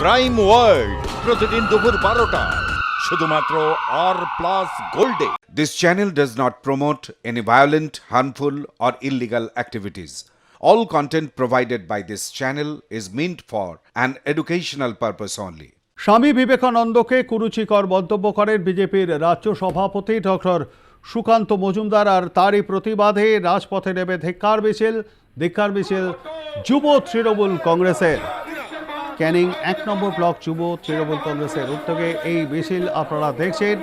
Crime world প্রতিদিন দুপুর বারোটা। শুধুমাত্র R plus গোল্ডে this channel does not promote any violent harmful or illegal activities all content provided by this channel is meant for an educational purpose only Swami বিবেকানন্দকে কুরুচিকর মন্তব্য করেন বিজেপির রাজ্য সভাপতি doctor Sukanta Majumdar আর তারই প্রতিবাদে রাজপথে নেমে ধিক্কার মিছিল ধিক্কার মিছিল যুব তৃণমূল কংগ্রেসের। ক্যানিং, এক নম্বর ব্লক যুব তৃণমূল কংগ্রেসের উদ্যোগে এই মিছিল আপনারা দেখছেন।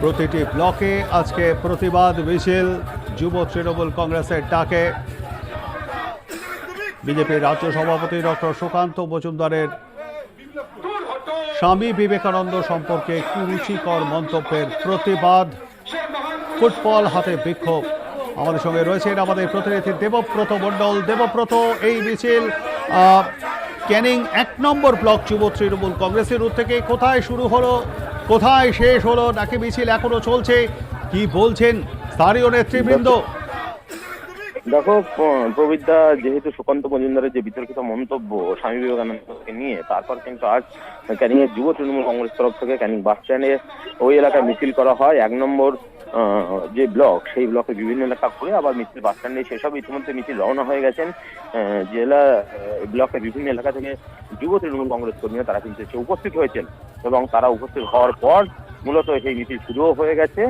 প্রতিটি ব্লকে আজকে প্রতিবাদ মিছিল, যুব তৃণমূল কংগ্রেসের ডাকে। বিজেপির রাজ্য সভাপতি ডক্টর সুকান্ত মজুমদারের স্বামী বিবেকানন্দ সম্পর্কে কুরুচিকর মন্তব্যের প্রতিবাদ। ফুটবল হাতে বিক্ষোভ। আমাদের সঙ্গে রয়েছেন আমাদের প্রতিনিধি দেবব্রত মণ্ডল। দেবব্রত, এই মিছিল ক্যানিং এক নম্বর ব্লক যুব তৃণমূল কংগ্রেসের রুট থেকে কোথায় শুরু হলো, কোথায় শেষ হলো, নাকি মিছিল এখনও চলছে? কি বলছেন স্থানীয় নেতৃবৃন্দ? দেখো প্রবিদ্যা যেহেতু সুকান্ত মজুমদারের যে বিতর্কিত মন্তব্য স্বামী বিবেকানন্দকে নিয়ে, তারপর কিন্তু আজ ক্যানিং এর যুব তৃণমূল কংগ্রেস তরফ থেকে ক্যানিং বাস স্ট্যান্ডে ওই এলাকায় মিছিল করা হয়। এক নম্বর যে ব্লক, সেই ব্লকে বিভিন্ন এলাকা ঘুরে আবার মিছিল, বাস স্ট্যান্ডে সেসব ইতিমধ্যে মিছিল রওনা হয়ে গেছেন। জেলা ব্লকে বিভিন্ন এলাকা থেকে যুব তৃণমূল কংগ্রেস কর্মীরা তারা কিন্তু এসে উপস্থিত হয়েছেন এবং তারা উপস্থিত হওয়ার পর মূলত সেই মিছিল শুরুও হয়ে গেছে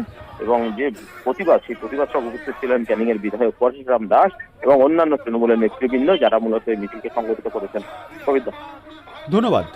এবং যে প্রতিবাদ, সেই প্রতিবাদ সব উপস্থিত ছিলেন ক্যানিং এর বিধায়ক পরশুরাম দাস এবং অন্যান্য তৃণমূলের নেতৃবৃন্দ যারা মূলত এই মিছিলকে সংগঠিত করেছেন। কবিতা ধন্যবাদ।